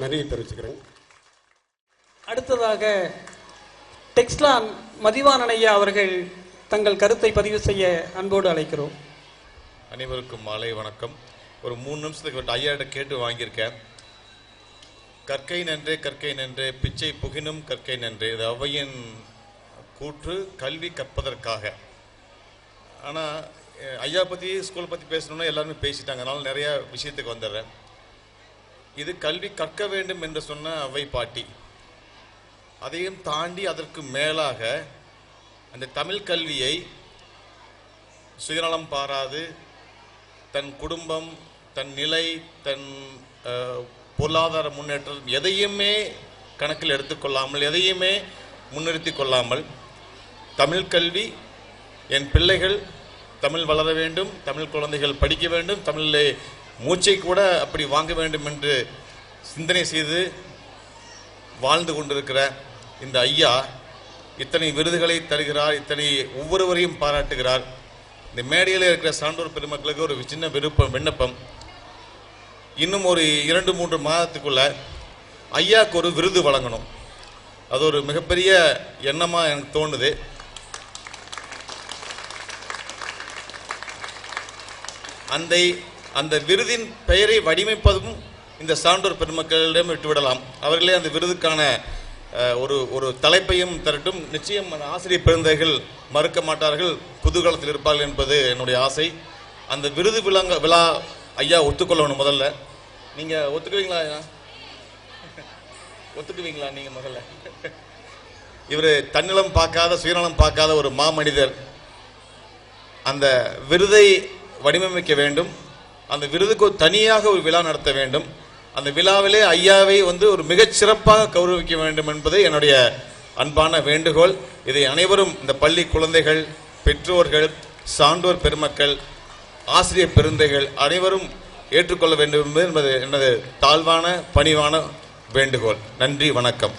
நன்றியை தெரிவிச்சுக்கிறேன். அடுத்ததாக டெக்ஸ்லான் மதிவாணன் ஐயா அவர்கள் தங்கள் கருத்தை பதிவு செய்ய அன்போடு அழைக்கிறோம். அனைவருக்கும் மாலை வணக்கம். ஒரு மூணு நிமிஷத்துக்கு ஐயாட்ட கேட்டு வாங்கியிருக்கேன். கற்கை நன்றே கற்கை நன்றே பிச்சை புகினும் கற்கை நன்றே இது அவையின் கூற்று கல்வி கற்பதற்காக. ஆனால் ஐயா பற்றி ஸ்கூல் பற்றி பேசணும்னா எல்லாருமே பேசிட்டாங்க. அதனால நிறைய விஷயத்துக்கு வந்துடுறேன். இது கல்வி கற்க வேண்டும் என்று சொன்ன அவை பாட்டி. அதையும் தாண்டி அதற்கு மேலாக அந்த தமிழ் கல்வியை சுயநலம் பாராது தன் குடும்பம் தன் நிலை தன் பொருளாதார முன்னேற்றம் எதையுமே கணக்கில் எடுத்துக்கொள்ளாமல் எதையுமே முன்னிறுத்தி கொள்ளாமல் தமிழ் கல்வி என் பிள்ளைகள் தமிழ் வளர வேண்டும் தமிழ் குழந்தைகள் படிக்க வேண்டும் தமிழிலே மூச்சை கூட அப்படி வாங்க வேண்டும் என்று சிந்தனை செய்து வாழ்ந்து கொண்டிருக்கிற இந்த ஐயா இத்தனை விருதுகளை தருகிறார் இத்தனை ஒவ்வொருவரையும் பாராட்டுகிறார். இந்த மேடையில் இருக்கிற சான்றோர் பெருமக்களுக்கு ஒரு சின்ன விருப்பம் விண்ணப்பம். இன்னும் ஒரு இரண்டு மூன்று மாதத்துக்குள்ள ஐயாவுக்கு ஒரு விருது வழங்கணும். அது ஒரு மிகப்பெரிய எண்ணமாக எனக்கு தோணுது. அந்த அந்த விருதின் பெயரை வடிவமைப்பதும் இந்த சான்றோர் பெருமக்களிடம் விட்டுவிடலாம். அவர்களே அந்த விருதுக்கான ஒரு ஒரு தலைப்பையும் தரட்டும். நிச்சயம் அந்த ஆசிரியர் பெருந்தைகள் மறுக்க மாட்டார்கள். புதுகாலத்தில் இருப்பார்கள் என்பது என்னுடைய ஆசை. அந்த விருது விழாங்க விழா ஐயா ஒத்துக்கொள்ளணும் முதல்ல. நீங்கள் ஒத்துக்குவீங்களா ஐயா? ஒத்துக்குவீங்களா நீங்கள் முதல்ல? இவர் தன்னிலம் பார்க்காத சுயநலம் பார்க்காத ஒரு மாமனிதர். அந்த விருதை வடிவமைக்க வேண்டும். அந்த விருதுக்கு ஒரு தனியாக ஒரு விழா நடத்த வேண்டும். அந்த விழாவிலே ஐயாவை வந்து ஒரு மிகச் சிறப்பாக கௌரவிக்க வேண்டும் என்பது என்னுடைய அன்பான வேண்டுகோள். இதை அனைவரும் இந்த பள்ளி குழந்தைகள் பெற்றோர்கள் சான்றோர் பெருமக்கள் ஆசிரியர் பெருந்தைகள் அனைவரும் ஏற்றுக்கொள்ள வேண்டும் என்பது எனது தாழ்வான பணிவான வேண்டுகோள். நன்றி வணக்கம்.